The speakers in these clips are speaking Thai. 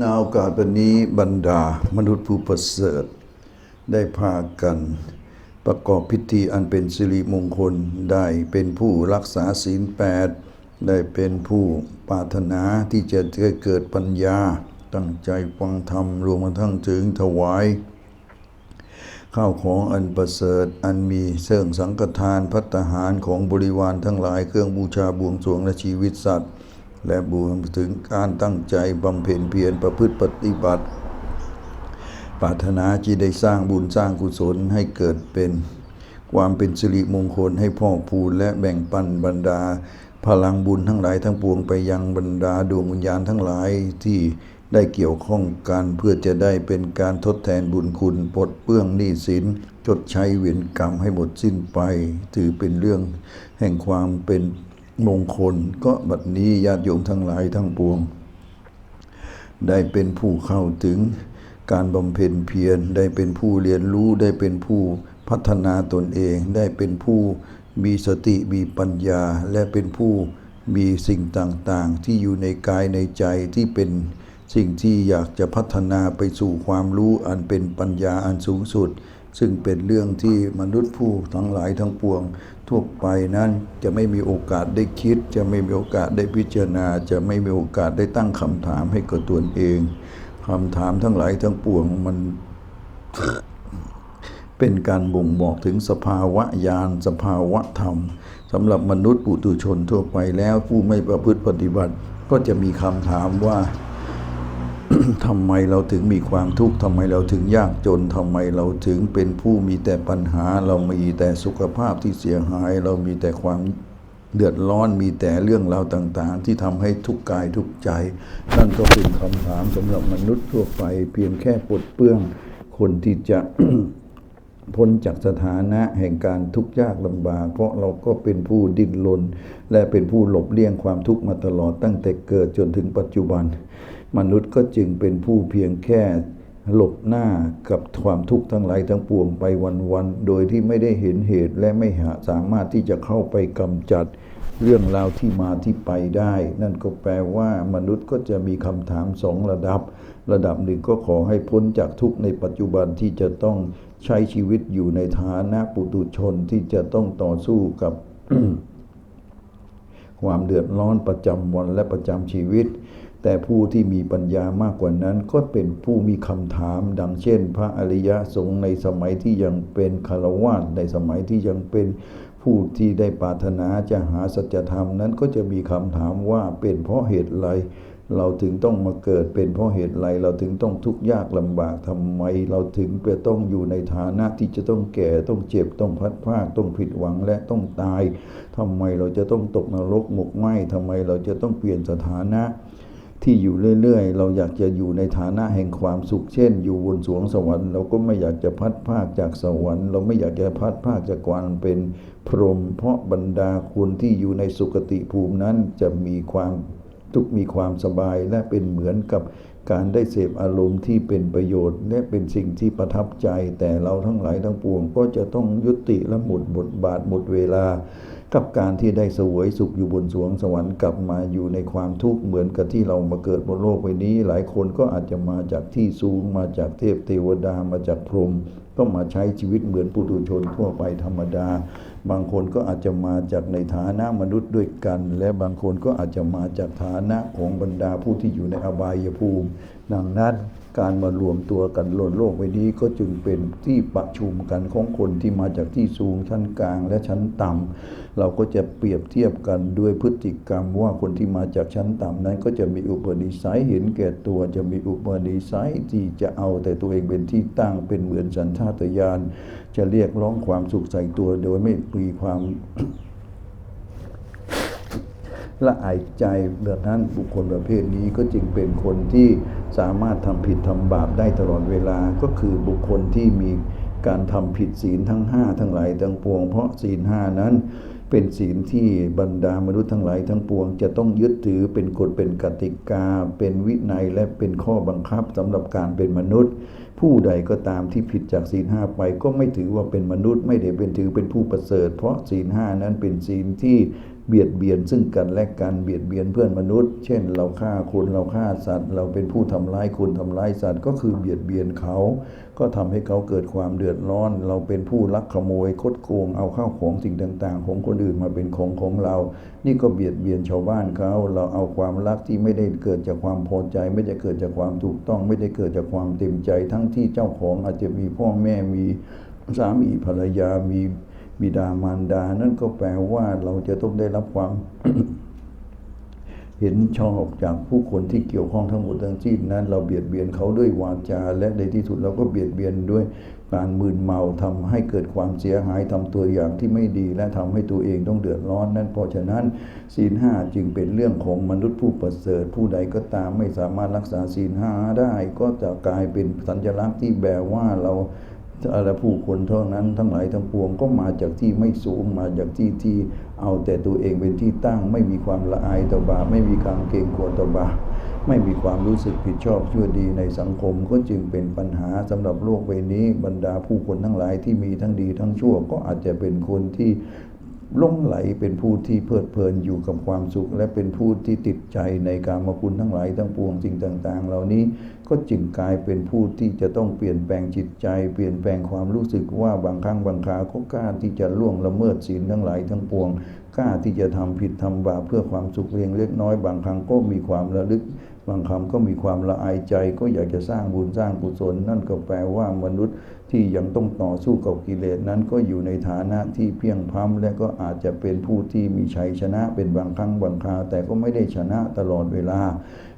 นาโอกาสวันนี้บรรดามนุษย์ผู้ประเสริฐ ได้พากันประกอบพิธีอันเป็นสิริมงคลได้เป็นผู้รักษาศีลแปดได้เป็นผู้ปรารถนาที่จะเกิดปัญญา ตั้งใจฟังธรรมรวมทั้งถึงถวาย ข้าวของอันประเสริฐอันมีเสื่องสังฆทานพัตหารของบริวารทั้งหลายเครื่องบูชาบวงสรวงและชีวิตสัตว์ และบูรถึงการตั้งใจบำเพ็ญเพียรประพฤติปฏิบัติ ปรารถนาที่ได้สร้างบุญสร้างกุศลให้เกิดเป็นความเป็นสิริมงคลให้พ่อพูนและแบ่งปันบรรดา พลังบุญทั้งหลายทั้งปวงไปยังบรรดาดวงวิญญาณทั้งหลายที่ได้เกี่ยวข้องกันเพื่อจะได้เป็นการทดแทนบุญคุณปลดเปื้องหนี้สินชดใช้เวรกรรมให้หมดสิ้นไป ถือเป็นเรื่องแห่งความเป็น มงคล ก็บัดนี้ญาติโยมทั้งหลายทั้งปวง ได้เป็นผู้เข้าถึงการบำเพ็ญเพียรได้เป็นผู้เรียนรู้ได้เป็นผู้พัฒนาตนเองได้เป็นผู้มีสติมีปัญญา และเป็นผู้มีสิ่งต่างๆ ที่อยู่ในกายในใจที่เป็นสิ่งที่อยากจะพัฒนาไปสู่ความรู้อันเป็นปัญญาอันสูงสุด ซึ่งเป็นเรื่องที่มนุษย์ผู้ทั้งหลายทั้งปวง ทั่วไปนั้นจะไม่มีโอกาสได้คิด จะไม่มีโอกาสได้พิจารณา จะไม่มีโอกาสได้ตั้งคำถามให้กับตนเองคำถามทั้งหลายทั้งปวงมันเป็นการบ่งบอกถึงสภาวะญาณสภาวะธรรมสำหรับมนุษย์ปุถุชนทั่วไปแล้วผู้ไม่ประพฤติปฏิบัติ ก็จะมีคำถามว่า ทำไมเราถึงมีความทุกข์ทำไมเราถึงยากจนทำไมเราถึงเป็นผู้มีแต่ปัญหา เรามีแต่สุขภาพที่เสียหาย เรามีแต่ความเดือดร้อนมีแต่เรื่องราวต่างๆ ที่ทำให้ทุกกายทุกใจ นั่นก็เป็นคำถามสำหรับมนุษย์ทั่วไป เพียงแค่ปลดเปื้องคนที่จะพ้นจากสถานะแห่งการทุกข์ยากลำบาก เพราะเราก็เป็นผู้ดิ้นรนและเป็นผู้หลบเลี่ยงความทุกข์มาตลอดตั้งแต่เกิดจนถึงปัจจุบัน มนุษย์ก็จึงเป็นผู้เพียงแค่หลบหน้ากับความทุกข์ทั้งหลายทั้งปวงไปวันๆ โดยที่ไม่ได้เห็นเหตุและไม่หาสามารถที่จะเข้าไปกำจัดเรื่องราวที่มาที่ไปได้ นั่นก็แปลว่ามนุษย์ก็จะมีคำถามสองระดับ ระดับหนึ่งก็ขอให้พ้นจากทุกข์ในปัจจุบันที่จะต้องใช้ชีวิตอยู่ในฐานะปุถุชนที่จะต้องต่อสู้กับความเดือดร้อนประจำวันและประจำชีวิต แต่ผู้ที่มีปัญญามากกว่านั้นก็เป็นผู้มีคำถาม ดังเช่น พระอริยสงฆ์ในสมัยที่ยังเป็นคารวะในสมัยที่ยังเป็นผู้ที่ได้ปรารถนาจะหาสัจธรรมนั้นก็จะมีคำถามว่าเป็นเพราะเหตุไรเราถึงต้องมาเกิดเป็นเพราะเหตุไรเราถึงต้องทุกข์ยากลำบากทำไม เราถึงไปต้องอยู่ในฐานะที่จะต้องแก่ต้องเจ็บต้องพัดพากต้องผิดหวังและต้องตายทำไมเราจะต้องตกนรกหมกไหมทำไมเราจะต้องเปลี่ยนสถานะ ที่อยู่เรื่อยๆ เราอยากจะอยู่ในฐานะแห่งความสุข เช่น อยู่บนสวงสวรรค์ เราก็ไม่อยากจะพัดภาคจากสวรรค์ เราไม่อยากจะพัดภาคจากความเป็นพรหมเพราะบรรดาคนที่อยู่ในสุคติภูมินั้นจะมีความทุกมีความสบายและเป็นเหมือนกับ การได้เสพอารมณ์ที่เป็นประโยชน์ และเป็นสิ่งที่ประทับใจ แต่เราทั้งหลายทั้งปวง ก็จะต้องยุติและหมดบทบาทหมดเวลา กับการที่ได้สวยสุขอยู่บนสวงสวรรค์กลับมาอยู่ในความทุกข์เหมือนกับที่เรามาเกิดบนโลกใบนี้ หลายคนก็อาจจะมาจากที่สูง มาจากเทพเทวดามาจากพรหมก็มาใช้ชีวิตเหมือนปุถุชนทั่วไปธรรมดา บางคนก็อาจจะมาจากในฐานะมนุษย์ด้วยกัน และบางคนก็อาจจะมาจากฐานะของบรรดาผู้ที่อยู่ในอบายภูมิ ดังนั้น การมารวมตัวกันโลกโลกใบนี้ก็จึงเป็นที่ประชุมกันของคนที่มาจากที่สูงชั้นกลางและชั้นต่ำเราก็จะเปรียบเทียบกันด้วยพฤติกรรมว่าคนที่มาจากชั้นต่ำนั้น ก็จะมีอุปนิสัยเห็นแก่ตัวจะมีอุปนิสัยที่จะเอาแต่ตัวเองเป็นที่ตั้งเป็นเหมือนสัญชาตญาณจะเรียกร้องความสุขใส่ตัวโดยไม่มีความ ละอายใจดังนั้นบุคคลประเภทนี้ก็จึงเป็นคนที่สามารถทำผิดทำบาปได้ตลอดเวลาก็คือบุคคลที่มีการทำผิดศีลทั้ง 5 ทั้งหลายทั้งปวง เพราะศีลห้านั้นเป็นศีลที่บรรดามนุษย์ทั้งหลายทั้งปวง จะต้องยึดถือเป็นกฎเป็นกติกา เป็นวินัยและเป็นข้อบังคับสำหรับการเป็นมนุษย์ ผู้ใดก็ตามที่ผิดจากศีลห้าไปก็ไม่ถือว่าเป็นมนุษย์ ไม่ได้เป็นถือเป็นผู้ประเสริฐ เพราะศีลห้านั้นเป็นศีลที่ เบียดเบียนซึ่งกันและกันเบียดเบียนเพื่อนมนุษย์ เช่น เราฆ่าคนเราฆ่าสัตว์ เราเป็นผู้ทำร้ายคนทำร้ายสัตว์ ก็คือเบียดเบียนเขา ก็ทำให้เขาเกิดความเดือดร้อน เราเป็นผู้ลักขโมยคดโกงเอาข้าวของสิ่งต่าง ๆ ของคนอื่นมาเป็นของของเรา นี่ก็เบียดเบียนชาวบ้านเขา เราเอาความรักที่ไม่ได้เกิดจากความพอใจ ไม่ได้เกิดจากความถูกต้อง ไม่ได้เกิดจากความเต็มใจ ทั้งที่เจ้าของอาจจะมีพ่อแม่มีสามีภรรยามี บิดามารดา นั่นก็แปลว่าเราจะต้องได้รับความ เห็นชอบจากผู้คนที่เกี่ยวข้องทั้งหมดทั้งสิ้นนั้น เราเบียดเบียนเขาด้วยวาจา และในที่สุดเราก็เบียดเบียนด้วยการมึนเมาทำให้เกิดความเสียหายทำตัวอย่างที่ไม่ดีและทำให้ตัวเองต้องเดือดร้อนนั้นเพราะฉะนั้นศีลห้าจึงเป็นเรื่องของมนุษย์ผู้ประเสริฐผู้ใดก็ตามไม่สามารถรักษาศีลห้าได้ ก็จะกลายเป็นสัญลักษณ์ที่แปลว่าเรา อะไรผู้คนเท่านั้นทั้งหลายทั้งปวงก็มาจากที่ไม่สูงมาจากที่ที่เอาแต่ตัวเองเป็นที่ตั้ง ไม่มีความละอายต่อบาปไม่มีความเกรงกลัวต่อบาปไม่มีความรู้สึกผิดชอบชั่วดีในสังคมก็จึงเป็นปัญหาสำหรับโลกใบนี้บรรดาผู้คนทั้งหลายที่มีทั้งดีทั้งชั่วก็อาจจะเป็นคนที่ ลงไหลเป็นผู้ที่เพลิดเพลินอยู่กับความสุข และเป็นผู้ที่ติดใจในการมาคุณทั้งหลายทั้งปวงสิ่งต่าง ๆ เหล่านี้ก็จึงกลายเป็นผู้ที่จะต้องเปลี่ยนแปลงจิตใจ เปลี่ยนแปลงความรู้สึกว่าบางครั้งบางคราวก็กล้าที่จะล่วงละเมิดศีลทั้งหลายทั้งปวงกล้าที่จะทำผิดทำบาปเพื่อความสุขเพียงเล็กน้อย บางครั้งก็มีความระลึก บางครั้งก็มีความละอายใจ ก็อยากจะสร้างบุญสร้างกุศลนั่นก็แปลว่ามนุษย์ ที่ยังต้องต่อสู้กับกิเลสนั้นก็อยู่ในฐานะที่เพียงพร้ำและก็อาจจะเป็นผู้ที่มีชัยชนะเป็นบางครั้งบางคราวแต่ก็ไม่ได้ชนะตลอดเวลา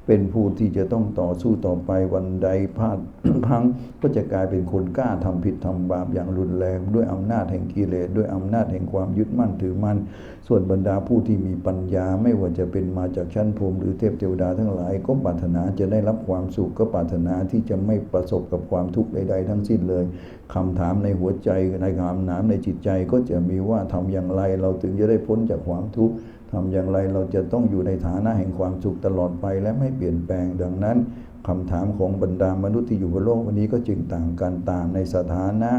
เป็นผู้ที่จะต้องต่อสู้ต่อไปวันใดพลาดพังก็จะกลายเป็นคนกล้าทำผิดทำบาปอย่างรุนแรง ด้วยอำนาจแห่งกิเลสด้วยอำนาจแห่งความยึดมั่นถือมั่นส่วนบรรดาผู้ที่มีปัญญาไม่ว่าจะเป็นมาจากชั้นพรมหรือเทพเทวดาทั้งหลาย ก็ปรารถนาจะได้รับความสุขก็ปรารถนาที่จะไม่ประสบกับความทุกข์ใด ๆ ทั้งสิ้นเลยคำถามในหัวใจในคำถามในจิตใจก็จะมีว่าทำอย่างไรเราถึงจะได้พ้นจากความทุกข์ ทำอย่างไรเราจะต้องอยู่ในฐานะแห่งความสุขตลอดไปและไม่เปลี่ยนแปลงดังนั้นคำถามของบรรดามนุษย์ที่อยู่บนโลกวันนี้ก็จึงต่างกันต่างในสถานะ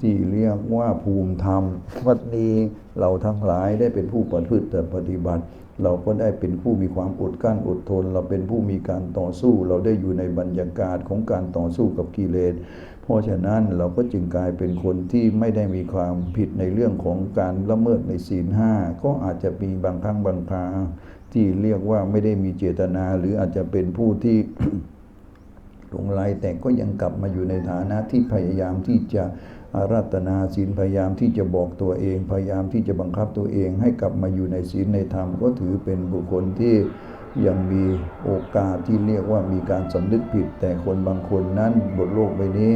ที่เรียกว่าภูมิธรรมวันนี้เราทั้งหลายได้เป็นผู้ประพฤติปฏิบัติ เราก็ได้เป็นผู้มีความอดกั้นอดทน เราเป็นผู้มีการต่อสู้ เราได้อยู่ในบรรยากาศของการต่อสู้กับกิเลส ราะฉะนั้นเราก็จึงกลายเป็นคนที่ไม่ได้มีความผิดในเรื่องของการละเมิดในศีลห้าก็อาจจะมีบางครั้งบางคราที่เรียกว่าไม่ได้มีเจตนา หรืออาจจะเป็นผู้ที่หลงไหลแต่ก็ยังกลับมาอยู่ในฐานะที่พยายามที่จะอาราธนาศีลพยายามที่จะบอกตัวเอง พยายามที่จะบังคับตัวเอง ให้กลับมาอยู่ในศีลในธรรมก็ถือเป็นบุคคลที่ ยังมีโอกาสที่เรียกว่ามีการสำนึกผิด แต่คนบางคนนั้นบนโลกใบนี้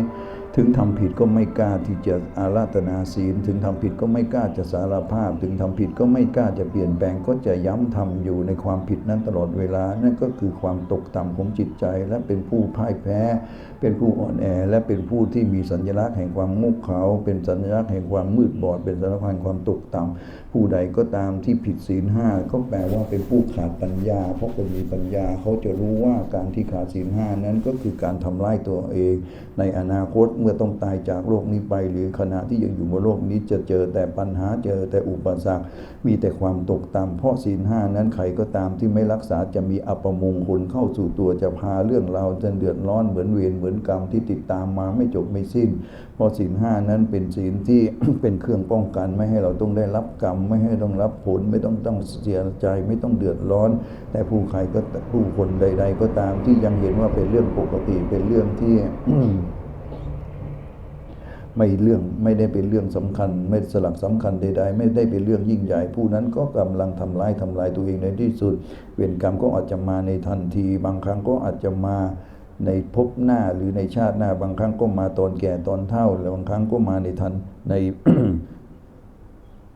ถึงทำผิดก็ไม่กล้าที่จะอาราธนาศีล ถึงทำผิดก็ไม่กล้าจะสารภาพ ถึงทำผิดก็ไม่กล้าจะเปลี่ยนแปลงก็จะย้ำทำอยู่ในความผิดนั้นตลอดเวลา นั่นก็คือความตกต่ำของจิตใจ และเป็นผู้พ่ายแพ้ เป็นผู้อ่อนแอ และเป็นผู้ที่มีสัญลักษณ์แห่งความงุกเขา เป็นสัญลักษณ์แห่งความมืดบอด เป็นสัญลักษณ์แห่งความตกต่ำผู้ใดก็ตามที่ผิดศีลห้าก็แปลว่าเป็นผู้ขาดปัญญา เพราะคนมีปัญญาเขาจะรู้ว่าการที่ขาดศีลห้านั้นก็คือการทำลายตัวเอง ในอนาคตเมื่อต้องตายจากโลกนี้ไป หรือขณะที่ยังอยู่บนโลกนี้จะเจอแต่ปัญหาเจอแต่อุปสรรค มีแต่ความตกต่ำเพราะศีลห้านั้นใครก็ตามที่ไม่รักษาจะมีอัปมงคลเข้าสู่ตัวจะพาเรื่องราวจนเดือดร้อนเหมือนเวรเหมือนกรรมที่ติดตามมาไม่จบไม่สิ้น เพราะศีลห้านั้นเป็นศีลที่เป็นเครื่องป้องกันไม่ให้เราต้องได้รับกรรมไม่ให้ต้องรับผลไม่ต้องต้องเสียใจไม่ต้องเดือดร้อน แต่ผู้ใครก็ผู้คนใด ๆ ก็ตามที่ยังเห็นว่าเป็นเรื่องปกติเป็นเรื่องที่ ไม่เรื่องไม่ได้เป็นเรื่องสำคัญ ไม่สลักสำคัญใดๆ ไม่ได้เป็นเรื่องยิ่งใหญ่ ผู้นั้นก็กำลังทำร้ายทำลายตัวเองในที่สุด เวรกรรมก็อาจจะมาในทันที บางครั้งก็อาจจะมาในภพหน้าหรือในชาติหน้า บางครั้งก็มาตอนแก่ตอนเฒ่าแล้วบางครั้งก็มาในทันใน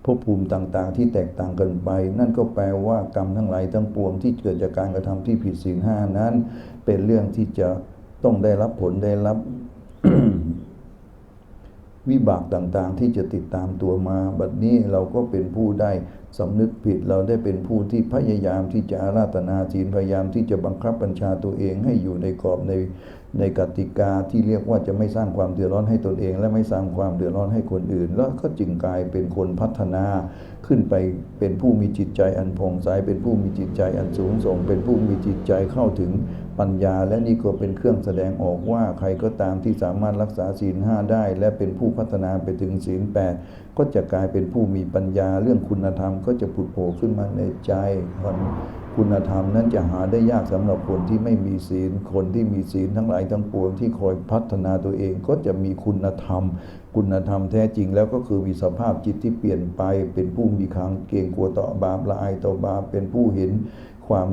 ภพภูมิต่างๆ ที่แตกต่างกันไป นั่นก็แปลว่ากรรมทั้งหลายทั้งปวงที่เกิดจากการกระทำที่ผิดศีลห้านั้น เป็นเรื่องที่จะต้องได้รับผลได้รับ วิบากต่างๆ ที่จะติดตามตัวมา บัดนี้เราก็เป็นผู้ได้สำนึกผิดเราได้เป็นผู้ที่พยายามที่จะอาราธนาศีลพยายามที่จะบังคับบัญชาตัวเองให้อยู่ในกรอบใน ในกติกาที่เรียกว่าจะไม่สร้างความเดือดร้อนให้ตนเอง และไม่สร้างความเดือดร้อนให้คนอื่น แล้วก็จึงกลายเป็นคนพัฒนาขึ้นไปเป็นผู้มีจิตใจอันผ่องใสเป็นผู้มีจิตใจอันสูงส่ง เป็นผู้มีจิตใจเข้าถึงปัญญา และนี่ก็เป็นเครื่องแสดงออกว่าใครก็ตามที่สามารถรักษาศีลห้าได้ และเป็นผู้พัฒนาไปถึงศีลแปดก็จะกลายเป็นผู้มีปัญญา เรื่องคุณธรรมก็จะผุดโผล่ขึ้นมาในใจคน คุณธรรมนั้นจะหาได้ยากสำหรับคนที่ไม่มีศีล คนที่มีศีลทั้งหลายทั้งปวงที่คอยพัฒนาตัวเองก็จะมีคุณธรรม คุณธรรมแท้จริงแล้วก็คือมีสภาพจิตที่เปลี่ยนไป เป็นผู้มีขังเกรงกลัวต่อบาปละอายต่อบาปเป็นผู้เห็นความ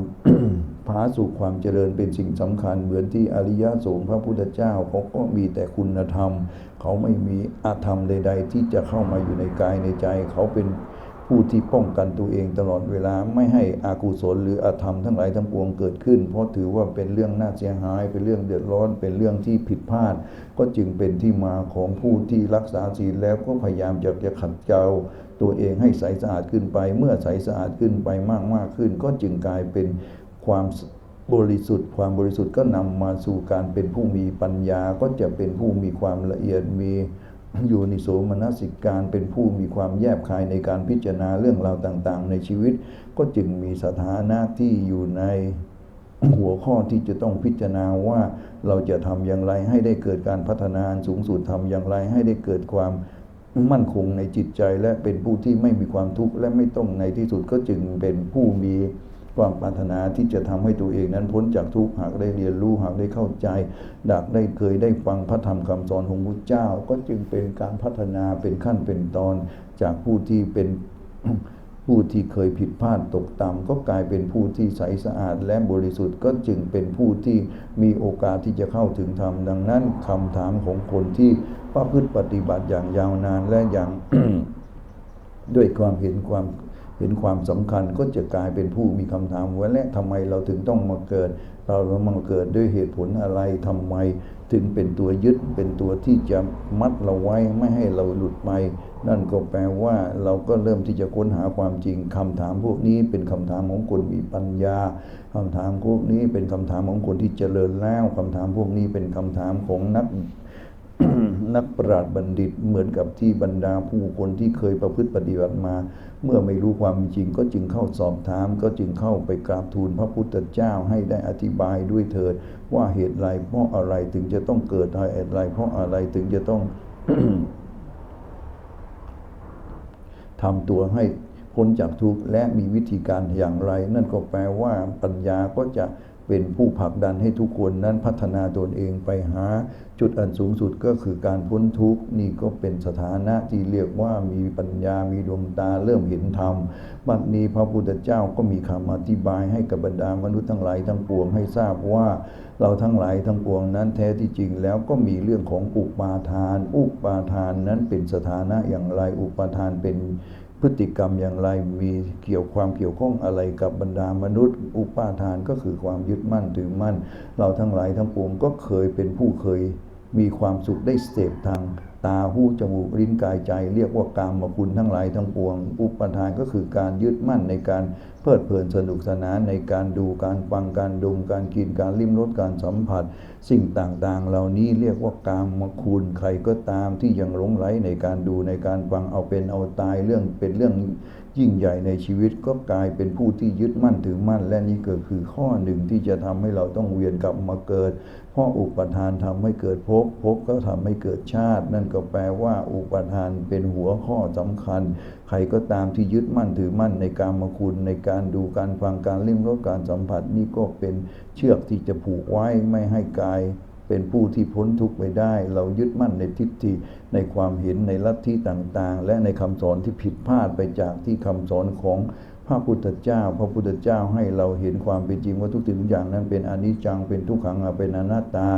ผาสุขความเจริญเป็นสิ่งสำคัญ เหมือนที่อริยสงฆ์พระพุทธเจ้าเขาก็มีแต่คุณธรรม เขาไม่มีอาธรรมใด ๆ ที่จะเข้ามาอยู่ในกายในใจเขาเป็น ผู้ที่ป้องกันตัวเองตลอดเวลาไม่ให้อากุศลหรืออาธรรมทั้งหลายทั้งปวงเกิดขึ้น เพราะถือว่าเป็นเรื่องน่าเสียหาย เป็นเรื่องเดือดร้อน เป็นเรื่องที่ผิดพลาด ก็จึงเป็นที่มาของผู้ที่รักษาศีลแล้วก็พยายามจะจะขัดเกลาตัวเองให้ใสสะอาดขึ้นไป เมื่อใสสะอาดขึ้นไปมากมากขึ้น ก็จึงกลายเป็นความบริสุทธิ์ความบริสุทธิ์ก็นำมาสู่การเป็นผู้มีปัญญาก็จะเป็นผู้มีความละเอียดมี อยู่ในโสมนสิการเป็นผู้มีความแยบคายในการพิจารณาเรื่องราวต่าง ๆ ในชีวิต ก็จึงมีสถานะที่อยู่ในหัวข้อที่จะต้องพิจารณาว่าเราจะทำอย่างไรให้ได้เกิดการพัฒนาสูงสุดทำอย่างไรให้ได้เกิดความมั่นคงในจิตใจและเป็นผู้ที่ไม่มีความทุกข์และไม่ต้องในที่สุดก็จึงเป็นผู้มี ความปรารถนาที่จะทำให้ตัวเองนั้นพ้นจากทุกข์หากได้เรียนรู้หากได้เข้าใจดากได้เคยได้ฟังพระธรรมคำสอนของพระเจ้า ก็จึงเป็นการพัฒนาเป็นขั้นเป็นตอนจากผู้ที่เป็นผู้ที่เคยผิดพลาดตกต่ำก็กลายเป็นผู้ที่ใสสะอาดและบริสุทธิ์ก็จึงเป็นผู้ที่มีโอกาสที่จะเข้าถึงธรรมดังนั้นคำถามของคนที่ประพฤติปฏิบัติอย่างยาวนานและอย่างด้วยความเห็นความ เห็นความสำคัญก็จะกลายเป็นผู้มีคำถามว่าและทำไมเราถึงต้องมาเกิด เราเรามาเกิดด้วยเหตุผลอะไรทำไม ถึงเป็นตัวยึดเป็นตัวที่จะมัดเราไว้ไม่ให้เราหลุดไป นั่นก็แปลว่าเราก็เริ่มที่จะค้นหาความจริงคำถามพวกนี้เป็นคำถามของคนมีปัญญาคำถามพวกนี้เป็นคำถามของคนที่เจริญแล้วคำถามพวกนี้เป็นคำถามของนักนักปราชญ์บัณฑิตเหมือนกับที่บรรดาผู้คนที่เคยประพฤติปฏิบัติมา เมื่อไม่รู้ความจริงก็จึงเข้าสอบถาม ก็จึงเข้าไปกราบทูลพระพุทธเจ้าให้ได้อธิบายด้วยเถิด ว่าเหตุไรเพราะอะไรถึงจะต้องเกิดเหตุไรเพราะอะไรถึงจะต้องทำตัวให้พ้นจากทุกข์และมีวิธีการอย่างไร นั่นก็แปลว่าปัญญาก็จะ เป็นผู้ผลักดันให้ทุกคนนั้นพัฒนาตนเองไปหา จุดอันสูงสุดก็คือการพ้นทุกข์นี่ก็เป็นสถานะที่เรียกว่ามีปัญญามีดวงตาเริ่มเห็นธรรมบัดนี้พระพุทธเจ้าก็มีคำอธิบายให้กับบรรดามนุษย์ทั้งหลายทั้งปวงให้ทราบว่า เราทั้งหลายทั้งปวงนั้นแท้ที่จริงแล้วก็มีเรื่องของอุปาทาน อุปาทานนั้นเป็นสถานะอย่างไรอุปาทานเป็น พฤติกรรมอย่างไรมีเกี่ยวความเกี่ยวข้องอะไรกับบรรดามนุษย์ อุปาทานก็คือความยึดมั่นถือมั่น เราทั้งหลายทั้งปวงก็เคยเป็นผู้เคยมีความสุขได้เสพทาง ตาหูจมูกลิ้นกายใจ เรียกว่ากามคุณทั้งหลายทั้งปวง อุปทานก็คือการยึดมั่นในการเพลิดเพลินสนุกสนานในการดูการฟังการดมการกินการลิ้มรสการสัมผัส สิ่งต่างๆ เหล่านี้เรียกว่ากามคุณใครก็ตามที่ยังหลงไหลในการดูในการฟังเอาเป็นเอาตายเรื่องเป็นเรื่องยิ่งใหญ่ในชีวิตก็กลายเป็นผู้ที่ยึดมั่นถือมั่น และนี่ก็คือข้อหนึ่งที่จะทำให้เราต้องเวียนกลับมาเกิด เพราะอุปทานทำให้เกิดภพภพก็ทำให้เกิดชาติ นั่นก็แปลว่าอุปทานเป็นหัวข้อสำคัญ ใครก็ตามที่ยึดมั่นถือมั่นในการมคุณในการดูการฟังการลิ้มรสการสัมผัสนี่ก็เป็นเชือกที่จะผูกไว้ไม่ให้กายเป็นผู้ที่พ้นทุกข์ไปได้ เรายึดมั่นในทิฏฐิในความเห็นในลัทธิต่างๆ และในคำสอนที่ผิดพลาดไปจากที่คำสอนของ พระพุทธเจ้า พระพุทธเจ้าให้เราเห็นความเป็นจริงว่าทุกสิ่งทุกอย่างนั้นเป็นอนิจจังเป็นทุกขังเป็นอนัตตา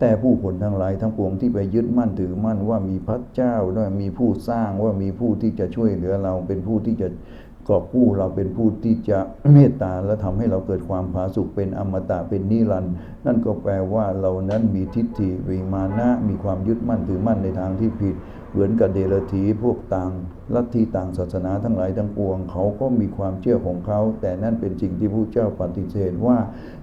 แต่ผู้คนทั้งหลายทั้งปวงที่ไปยึดมั่นถือมั่นว่ามีพระเจ้าว่ามีผู้สร้างว่ามีผู้ที่จะช่วยเหลือเราเป็นผู้ที่จะกอบกู้เราเป็นผู้ที่จะเมตตาและทำให้เราเกิดความผาสุกเป็นอมตะเป็นนิรันด์นั่นก็แปลว่าเรานั้นมีทิฏฐิวิมานะมีความยึดมั่นถือมั่นในทางที่ผิด เหมือนกับเดรธีพวกต่างลัทธิต่างศาสนาทั้งหลายทั้งปวง เขาก็มีความเชื่อของเขา แต่นั่นเป็นสิ่งที่พระเจ้าปฏิเสธว่า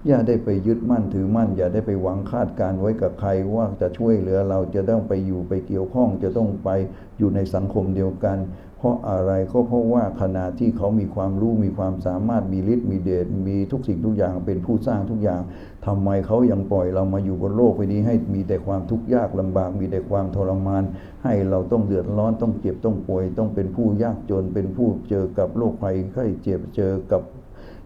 อย่าได้ไปยึดมั่นถือมั่น อย่าได้ไปหวังคาดการไว้กับใครว่าจะช่วยเหลือเราจะต้องไปอยู่ไปเกี่ยวข้องจะต้องไปอยู่ในสังคมเดียวกัน เพราะอะไรก็เพราะว่าขณะที่เขามีความรู้มีความสามารถมีฤทธิ์มีเดชมีทุกสิ่งทุกอย่างเป็นผู้สร้างทุกอย่าง ทำไมเขายังปล่อยเรามาอยู่บนโลกใบนี้ ให้มีแต่ความทุกข์ยากลำบาก มีแต่ความทรมาน ให้เราต้องเดือดร้อนต้องเจ็บต้องป่วย ต้องเป็นผู้ยากจนเป็นผู้เจอกับโรคภัยไข้เจ็บเจอกับ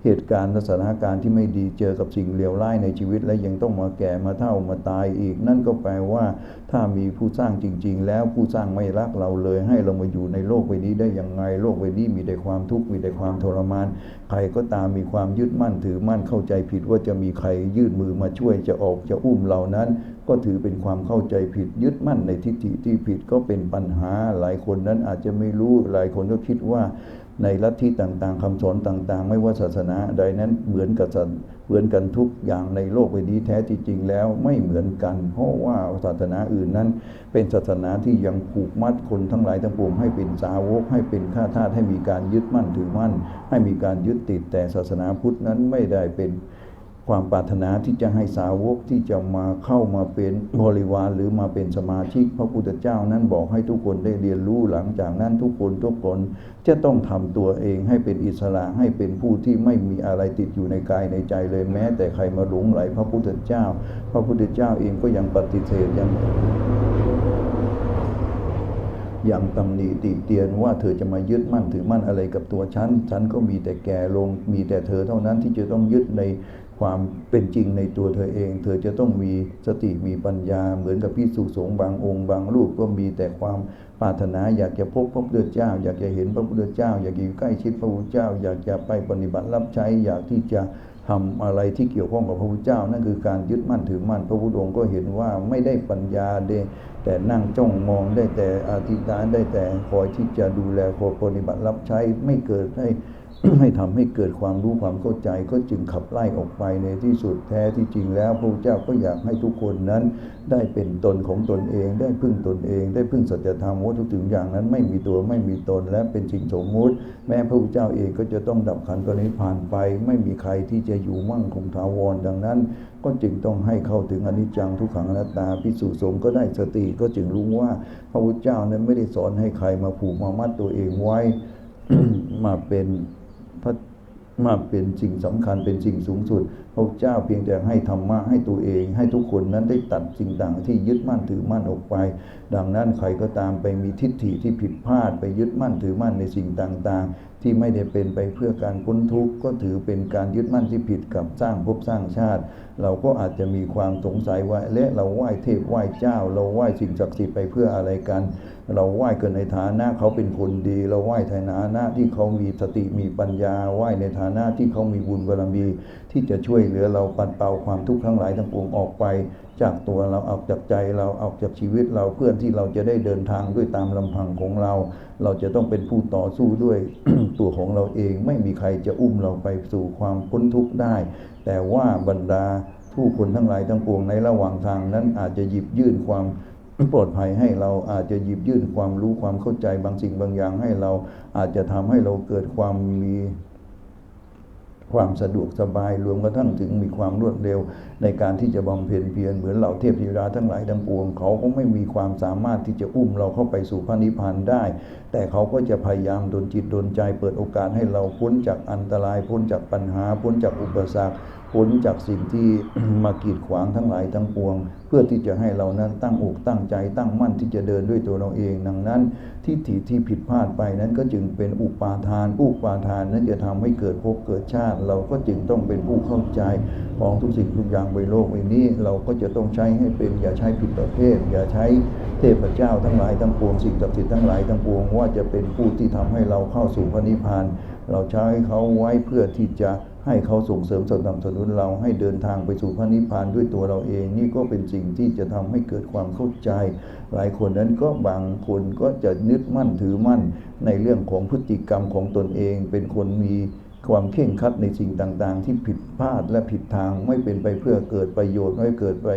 เหตุการณ์และสถานการณ์ที่ไม่ดีเจอกับสิ่งเลวร้ายในชีวิต และยังต้องมาแก่มาเฒ่ามาตายอีก นั่นก็แปลว่าถ้ามีผู้สร้างจริง ๆ แล้วผู้สร้างไม่รักเราเลย ให้เรามาอยู่ในโลกใบนี้ได้ยังไงโลกใบนี้มีแต่ความทุกข์มีแต่ความทรมาน ใครก็ตามมีความยึดมั่นถือมั่นเข้าใจผิดว่าจะมีใครยื่นมือมาช่วยจะออกจะอุ้มเรานั้น ก็ถือเป็นความเข้าใจผิดยึดมั่นในทิฏฐิที่ผิดก็เป็นปัญหาหลายคนนั้นอาจจะไม่รู้หลายคนก็คิดว่า ในลัทธิต่างๆคำสอนต่างๆ ไม่ว่าศาสนาใดนั้นเหมือนกันเหมือนกันทุกอย่างในโลกใบนี้แท้ที่จริงแล้วไม่เหมือนกัน เพราะว่าศาสนาอื่นนั้น เป็นศาสนาที่ยังผูกมัดคนทั้งหลายทั้งปวงให้เป็นสาวกให้เป็นข้าทาสให้มีการยึดมั่นถือมั่น ให้มีการยึดติดแต่ศาสนาพุทธนั้นไม่ได้เป็น ความปรารถนาที่จะให้สาวกที่จะมาเข้ามาเป็นบริวารหรือมาเป็นสมาชิกพระพุทธเจ้านั้นบอกให้ทุกคนได้เรียนรู้หลังจากนั้นทุกคนทุกคนจะต้องทำตัวเองให้เป็นอิสระให้เป็นผู้ที่ไม่มีอะไรติดอยู่ในกายในใจเลยแม้ แต่ใครมาหลงไหลพระพุทธเจ้า พระพุทธเจ้าเองก็ยังปฏิเสธยังยังตำหนิติเตียนว่าเธอจะมายึดมั่นถือมั่นอะไรกับตัวฉัน ฉันก็มีแต่แก่ลง มีแต่เธอเท่านั้นที่จะต้องยึดใน ความเป็นจริงในตัวเธอเอง เธอจะต้องมีสติมีปัญญา เหมือนกับพิสุสงบางองค์บางรูปก็มีแต่ความปรารถนาอยากจะพบพระพุทธเจ้า อยากจะเห็นพระพุทธเจ้า อยากอยู่ใกล้ชิดพระพุทธเจ้า อยากจะไปปฏิบัติรับใช้อยากที่จะทำอะไรที่เกี่ยวข้องกับพระพุทธเจ้า นั่นคือการยึดมั่นถือมั่นพระพุทธองค์ก็เห็นว่าไม่ได้ปัญญาเดแต่นั่งจ้องมองได้แต่อธิษฐานได้แต่คอยที่จะดูแลคอยปฏิบัติรับใช้ไม่เกิดให้ ให้ทำให้เกิดความรู้ความเข้าใจก็จึงขับไล่ออกไปในที่สุดแท้ที่จริงแล้วพระพุเจ้าก็อยากให้ทุกคนนั้น ได้เป็นตนของตนเอง ได้พึ่งตนเอง ได้พึ่งสัจธรรมว่าทุกถึงอย่างนั้นไม่มีตัวไม่มีตนและเป็นสิ่งสมมุติ แม้พระพุเจ้าเองก็จะต้องดับขันตัวนี้ผ่านไป ไม่มีใครที่จะอยู่มั่งคงถาวรดังนั้น ก็จึงต้องให้เข้าถึงอนิจจังทุกขังอนัตตาพิสูจน์สงก็ได้สติก็จึงรู้ว่าพระพุทธเจ้านั้นไม่ได้สอนให้ใครมาผูกมามัดตัวเองไว้มาเป็น พระมาเป็นสิ่งสำคัญเป็นสิ่งสูงสุด พระเจ้าเพียงแต่ให้ธรรมะให้ตัวเอง ให้ทุกคนนั้นได้ตัดสิ่งต่างที่ยึดมั่นถือมั่นออกไป ดังนั้นใครก็ตามไปมีทิฏฐิที่ผิดพลาดไปยึดมั่นถือมั่นในสิ่งต่างๆ ที่ไม่ได้เป็นไปเพื่อการพ้นทุกข์ก็ถือเป็นการยึดมั่นที่ผิดกับสร้างภพสร้างชาติ เราก็อาจจะมีความสงสัยว่าและเราไหว้เทพไหว้เจ้า เราไหว้สิ่งศักดิ์สิทธิ์ไปเพื่ออะไรกัน เราไหว้กันในฐานะเขาเป็นคนดี เราไหว้ในฐานะที่เขามีสติมีปัญญาไหว้ในฐานะที่เขามีบุญบารมี ที่จะช่วยเหลือเราปัดเป่าความทุกข์ทั้งหลายทั้งปวงออกไป จากตัวเราออกจากใจเราออกจากชีวิตเราเพื่อนที่เราจะได้เดินทางด้วยตามลำพังของเรา เราจะต้องเป็นผู้ต่อสู้ด้วยตัวของเราเองไม่มีใครจะอุ้มเราไปสู่ความพ้นทุกข์ได้ แต่ว่าบรรดาผู้คนทั้งหลายทั้งปวงในระหว่างทางนั้นอาจจะหยิบยื่นความปลอดภัยให้เราอาจจะหยิบยื่นความรู้ความเข้าใจบางสิ่งบางอย่างให้เราอาจจะทำให้เราเกิดความมี ความสะดวกสบายรวมกระทั่งถึงมีความรวดเร็ว ในการที่จะบำเพ็ญเพียรเหมือนเหล่าเทพธิดาทั้งหลายทั้งปวง เขาก็ไม่มีความสามารถที่จะอุ้มเราเข้าไปสู่พระนิพพานได้ แต่เขาก็จะพยายามดลจิตดลใจเปิดโอกาสให้เราพ้นจากอันตรายพ้นจากปัญหาพ้นจากอุปสรรค พ้นจากสิ่งที่มากีดขวางทั้งหลายทั้งปวง เพื่อที่จะให้เรานั้นตั้งอกตั้งใจตั้งมั่นที่จะเดินด้วยตัวเราเอง ดังนั้นทิฏฐิที่ผิดพลาดไปนั้นก็จึงเป็นอุปาทาน อุปาทานนั้นจะทำให้เกิดภพเกิดชาติ เราก็จึงต้องเป็นผู้เข้าใจของทุกสิ่งทุกอย่างบนโลกใบนี้ เราก็จะต้องใช้ให้เป็นอย่าใช้ผิดประเภท อย่าใช้เทพเจ้าทั้งหลายทั้งปวงสิ่งศักดิ์สิทธิ์ทั้งหลายทั้งปวงว่าจะเป็นผู้ที่ทำให้เราเข้าสู่พระนิพพานเราใช้เขาไว้เพื่อที่จะ ให้เขาส่งเสริมสนับสนุนเราให้เดินทางไปสู่พระนิพพานด้วยตัวเราเอง นี่ก็เป็นสิ่งที่จะทำให้เกิดความเข้าใจ หลายคนนั้นก็บางคนก็จะนึกมั่นถือมั่นในเรื่องของพฤติกรรมของตนเอง เป็นคนมีความเข่งคัดในสิ่งต่างๆ ที่ผิดพลาดและผิดทางไม่เป็นไปเพื่อเกิดประโยชน์ไม่เกิดไป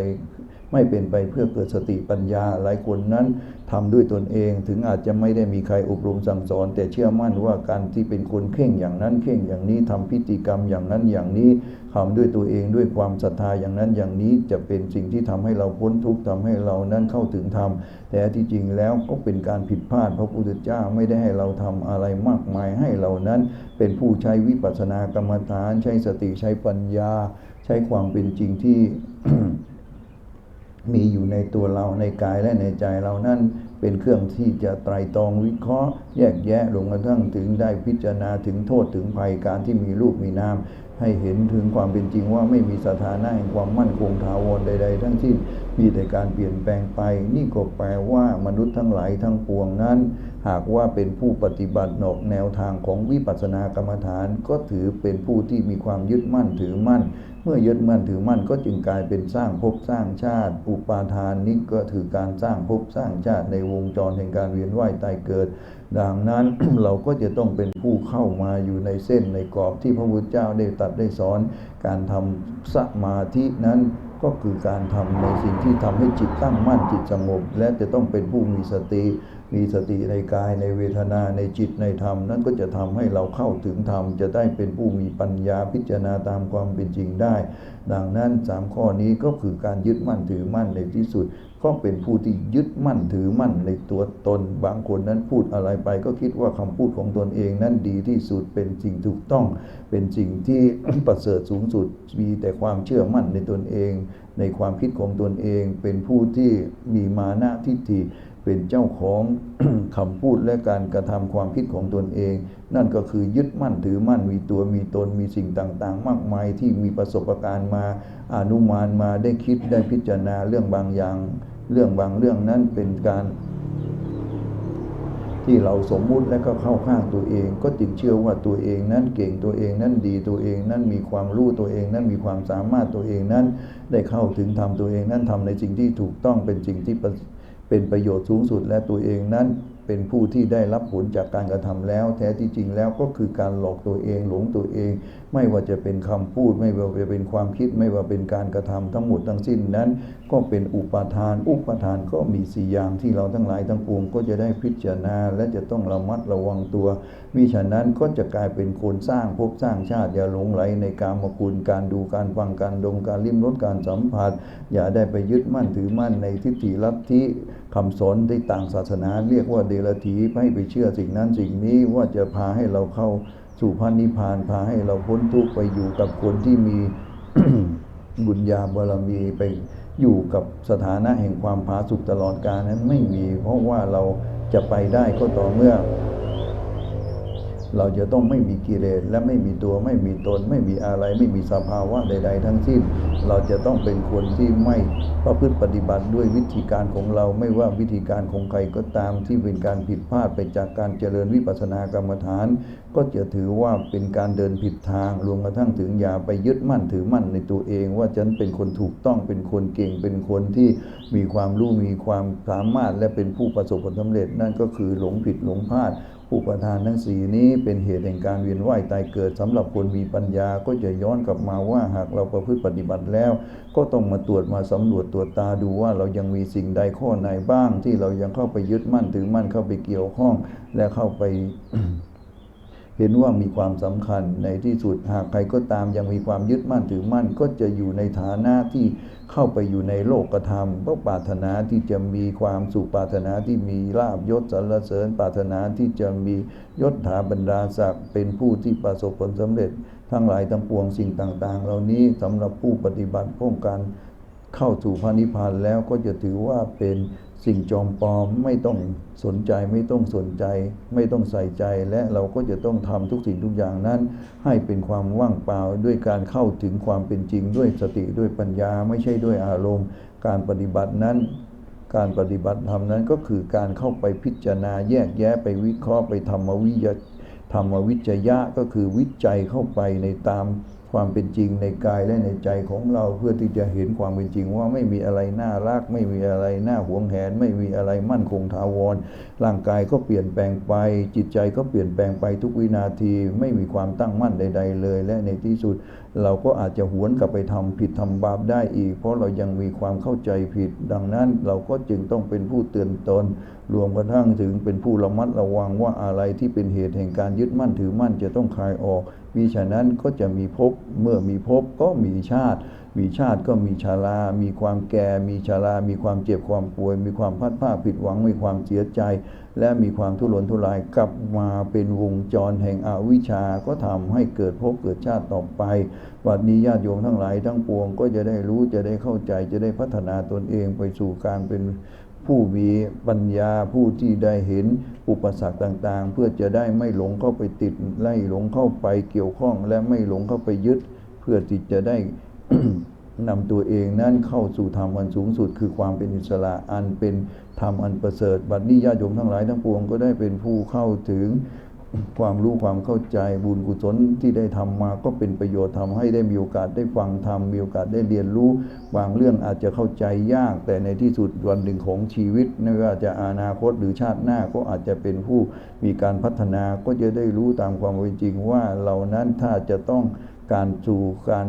ไม่เป็นไปเพื่อเกิดสติปัญญาหลายคนนั้นทำด้วยตนเอง ถึงอาจจะไม่ได้มีใครอบรมสั่งสอน แต่เชื่อมั่นว่าการที่เป็นคนเข่งอย่างนั้นเข่งอย่างนี้ทำพิธีกรรมอย่างนั้นอย่างนี้ทำด้วยตัวเองด้วยความศรัทธาอย่างนั้นอย่างนี้จะเป็นสิ่งที่ทำให้เราพ้นทุกข์ทำให้เรานั้นเข้าถึงธรรมแต่ที่จริงแล้วก็เป็นการผิดพลาด พระพุทธเจ้าไม่ได้ให้เราทำอะไรมากมายให้เรานั้น เป็นผู้ใช้วิปัสสนากรรมฐาน ใช้สติใช้ปัญญา ใช้ความเป็นจริงที่ มีอยู่ในตัวเราในกายและในใจเรานั่นเป็นเครื่องที่จะไตรตรองวิเคราะห์ แยกแยะลงกระทั่งถึงได้พิจารณาถึงโทษถึงภัยการที่มีรูปมีนาม ให้เห็นถึงความเป็นจริงว่าไม่มีสถานะแห่งความมั่นคงถาวรใด ๆ ทั้งสิ้นมีแต่การเปลี่ยนแปลงไป นี่ก็แปลว่ามนุษย์ทั้งหลายทั้งปวงนั้น หากว่าเป็นผู้ปฏิบัตินอกแนวทางของวิปัสสนากรรมฐาน ก็ถือเป็นผู้ที่มีความยึดมั่นถือมั่น เมื่อยึดมั่นถือมั่นก็จึงกลายเป็นสร้างภพสร้างชาติ อุปาทานนี้ก็ถือการสร้างภพสร้างชาติในวงจรแห่งการเวียนว่ายตายเกิด ดังนั้นเราก็จะต้องเป็นผู้เข้ามาอยู่ในเส้นในกรอบที่พระพุทธเจ้าได้ตัดได้สอน การทำสมาธินั้นก็คือการทำในสิ่งที่ทำให้จิตตั้งมั่นจิตสงบ และจะต้องเป็นผู้มีสติมีสติในกายในเวทนาในจิตในธรรม นั่นก็จะทำให้เราเข้าถึงธรรม จะได้เป็นผู้มีปัญญาพิจารณาตามความเป็นจริงได้ ดังนั้นสามข้อนี้ก็คือการยึดมั่นถือมั่นในที่สุด ก็เป็นผู้ที่ยึดมั่นถือมั่นในตัวตน บางคนนั้นพูดอะไรไป ก็คิดว่าคำพูดของตนเองนั้นดีที่สุดเป็นสิ่งถูกต้อง เป็นสิ่งที่ประเสริฐสูงสุดมีแต่ความเชื่อมั่นในตนเอง ในความคิดของตนเอง เป็นผู้ที่มีมานะทิฏฐิ เป็นเจ้าของคำพูดและการกระทำความคิดของตนเอง นั่นก็คือยึดมั่นถือมั่นมีตัวมีตนมีสิ่งต่างๆ มากมายที่มีประสบการณ์มาอนุมานมาได้คิดได้พิจารณาเรื่องบางอย่าง เรื่องบางเรื่องนั้นเป็นการ ที่เราสมมุติและก็เข้าข้างตัวเอง ก็จึงเชื่อว่าตัวเองนั้นเก่งตัวเองนั้นดีตัวเองนั้นมีความรู้ตัวเองนั้นมีความสามารถตัวเองนั้น ได้เข้าถึงทำตัวเองนั้นทำในสิ่งที่ถูกต้องเป็นสิ่งที่ เป็นประโยชน์สูงสุดและตัวเองนั้น เป็นผู้ที่ได้รับผลจากการกระทำแล้ว แท้ที่จริงแล้วก็คือการหลอกตัวเองหลงตัวเอง ไม่ว่าจะเป็นคำพูด ไม่ว่าจะเป็นความคิดไม่ว่าเป็นการกระทำทั้งหมดทั้งสิ้นนั้น ก็เป็นอุปาทาน อุปาทานก็มีสี่อย่างที่เราทั้งหลายทั้งปวงก็จะได้พิจารณา และจะต้องระมัดระวังตัวมิฉะนั้นก็จะกลายเป็นคนสร้างภพสร้างชาติอย่าหลงไหลในการมคุณการดูการฟังการดมการลิ้มรสการสัมผัส อย่าได้ไปยึดมั่นถือมั่นในทิฏฐิลัทธิ คำสอนที่ต่างศาสนาเรียกว่าเดรัธีให้ไปเชื่อสิ่งนั้นสิ่งนี้ว่าจะพาให้เราเข้าสู่พระนิพพานพาให้เราพ้นทุกข์ไปอยู่กับคนที่มีบุญญาบารมีไปอยู่กับสถานะแห่งความผาสุกตลอดกาลนั้นไม่มี เพราะว่าเราจะไปได้ก็ต่อเมื่อ เราจะต้องไม่มีกิเลสและไม่มีตัวไม่มีตน ไม่มีอะไรไม่มีสภาวะใด ๆ ทั้งสิ้น เราจะต้องเป็นคนที่ไม่ประพฤติปฏิบัติด้วยวิธีการของเราไม่ว่าวิธีการของใครก็ตามที่เป็นการผิดพลาดไปจากการเจริญวิปัสสนากรรมฐาน ก็จะถือว่าเป็นการเดินผิดทางรวมกระทั่งถึงอย่าไปยึดมั่นถือมั่นในตัวเอง ว่าฉันเป็นคนถูกต้องเป็นคนเก่งเป็นคนที่มีความรู้มีความสามารถและเป็นผู้ประสบผลสำเร็จนั่นก็คือหลงผิดหลงพลาด อุปทานทั้งสี่นี้เป็นเหตุแห่งการเวียนว่ายตายเกิดสำหรับคนมีปัญญาก็จะย้อนกลับมาว่าหากเราประพฤติปฏิบัติแล้ว ก็ต้องมาตรวจมาสำรวจตรวจตาดูว่าเรายังมีสิ่งใดข้อไหนบ้าง ที่เรายังเข้าไปยึดมั่นถือมั่นเข้าไปเกี่ยวข้องและเข้าไป เห็นว่ามีความสำคัญในที่สุดหากใครก็ตามยังมีความยึดมั่นถือมั่น ก็จะอยู่ในฐานะที่เข้าไปอยู่ในโลกธรรมเพราะปรารถนาที่จะมีความสุขปรารถนาที่มีลาบยศสรรเสริญปรารถนาที่จะมียศถาบรรดาศักดิ์เป็นผู้ที่ประสบผลสำเร็จ ทั้งหลายทั้งปวงสิ่งต่าง ๆ เหล่านี้สำหรับผู้ปฏิบัติป้องกัน เข้าสู่พระนิพพานแล้วก็จะถือว่าเป็นสิ่งจอมปลอมไม่ต้องสนใจไม่ต้องสนใจ ไม่ต้องใส่ใจและเราก็จะต้องทำทุกสิ่งทุกอย่างนั้น ให้เป็นความว่างเปล่าด้วยการเข้าถึงความเป็นจริงด้วยสติด้วยปัญญาไม่ใช่ด้วยอารมณ์ การปฏิบัตินั้น การปฏิบัติธรรมนั้นก็คือการเข้าไปพิจารณาแยกแยะไปวิเคราะห์ไปธรรมวิยธรรมวิจยะก็คือวิจัยเข้าไปในตาม ความเป็นจริงในกายและในใจของเราเพื่อที่จะเห็นความเป็นจริงว่าไม่มีอะไรน่ารัก ไม่มีอะไรน่าหวงแหน ไม่มีอะไรมั่นคงถาวร ร่างกายก็เปลี่ยนแปลงไป จิตใจก็เปลี่ยนแปลงไปทุกวินาที ไม่มีความตั้งมั่นใด ๆ เลย และในที่สุด เราก็อาจจะหวนกลับไปทำผิดทำบาปได้อีก เพราะเรายังมีความเข้าใจผิด ดังนั้นเราก็จึงต้องเป็นผู้เตือนตนรวมกระทั่งถึงเป็นผู้ระมัดระวังว่าอะไรที่เป็นเหตุแห่งการยึดมั่นถือมั่นจะต้องคลายออก มิฉะนั้นก็จะมีภพเมื่อมีภพก็มีชาติ มีชาติก็มีชารามีความแก่ มีชารามีความเจ็บความป่วย มีความพลาดพลาผิดหวัง มีความเสียใจ และมีความทุรนทุรายกลับมาเป็นวงจรแห่งอวิชชา ก็ทำให้เกิดภพเกิดชาติต่อไปวันนี้ญาติโยมทั้งหลายทั้งปวงก็จะได้รู้จะได้เข้าใจจะได้พัฒนาตนเองไปสู่การเป็น ผู้มีปัญญาผู้ที่ได้เห็นอุปสรรคต่างๆ เพื่อจะได้ไม่หลงเข้าไปติดไล่หลงเข้าไปเกี่ยวข้องและไม่หลงเข้าไปยึด เพื่อที่จะได้นำตัวเองนั้นเข้าสู่ธรรมอันสูงสุด คือความเป็นอิสระอันเป็นธรรมอันประเสริฐ บัดนี้ญาติโยมทั้งหลายทั้งปวงก็ได้เป็นผู้เข้าถึง ความรู้ความเข้าใจบุญกุศลที่ได้ทำมาก็เป็นประโยชน์ทำให้ได้มีโอกาสได้ฟังธรรมมีโอกาสได้เรียนรู้ บางเรื่องอาจจะเข้าใจยาก แต่ในที่สุดวันหนึ่งของชีวิตไม่ว่าจะอนาคตหรือชาติหน้าก็อาจจะเป็นผู้มีการพัฒนาก็จะได้รู้ตามความเป็นจริงว่าเรานั้นถ้าจะต้องการสู่การ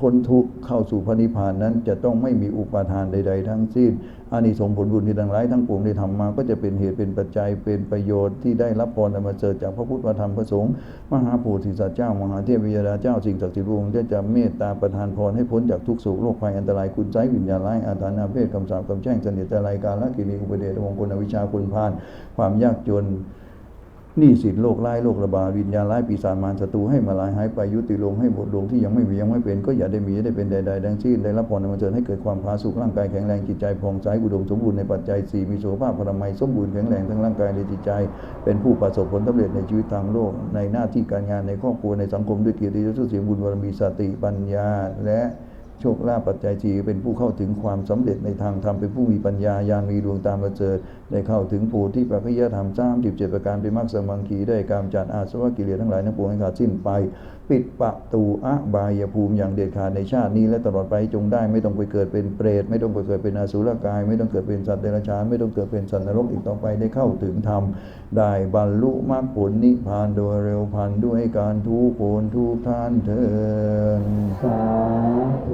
พ้นทุกข์เข้าสู่พระนิพพานนั้นจะต้องไม่มีอุปาทานใด ๆ ทั้งสิ้น อานิสงส์ผลบุญที่ทั้งหลายทั้งปวงได้ทำมาก็จะเป็นเหตุเป็นปัจจัยเป็นประโยชน์ที่ได้รับพรอันมาเสริฐจากพระพุทธพระธรรมพระสงฆ์มหาโพธิสัตว์เจ้ามหาเทพวิยดาเจ้าสิ่งศักดิ์สิทธิ์พระองค์ได้จะเมตตาประทานพรให้พ้นจากทุกโศกโรคภัยอันตรายคุณใจวิญญาณร้ายอาถรรพ์อาเพศคำสาปคำแช่งเสน่ห์แต่รายการละกิเลสอุปเดชมงคลอวิชชาคุณพาน ความยากจน นี้สินโรคร้ายโรคระบาดวิญญาณร้ายปีศาจมารศัตรูให้มาลายหายไปยุติลงให้หมดลงที่ยังไม่มียังไม่เป็นก็อย่าได้มีได้เป็นใดๆดังสิ้นได้รับพรในมันเจิญให้เกิดความผาสุกร่างกายแข็งแรงจิตใจผ่องใสอุดมสมบูรณ์ในปัจจัยสี่มีสุขภาพพลามัยสมบูรณ์แข็งแรงทั้งร่างกายและจิตใจ เป็นผู้ประสบผลสำเร็จในชีวิตทางโลก ในหน้าที่การงานในครอบครัวในสังคมด้วยเกียรติยศชื่อเสียงบุญบารมีสติปัญญา และ ชคลาภปัจจัยสีเป็นผู้เข้าถึงความสำเร็จในทางธรรมเป็นผู้มีปัญญาญาณมีดวงตามประเสริฐได้เข้าถึงโพธิปัจจยธรรมสามสิบเจ็ดประการเป็นมรรคสมังคีได้กามจัดอาสวะกิเลสทั้งหลายทั้งปวงให้ขาดสิ้นไป ปิดประตูอบายภูมิอย่างเด็ดขาดในชาตินี้และตลอดไปจงได้ไม่ต้องไปเกิดเป็นเปรตไม่ต้องไปเกิดเป็นอสุรกาย ไม่ต้องเกิดเป็นสัตว์เดรัจฉานไม่ต้องเกิดเป็นสัตว์นรกอีกต่อไปได้เข้าถึงธรรมได้บรรลุมรรคผลนิพพานโดยเร็วพันด้วยการทุกโคนทุกท่านเถิดสาธุ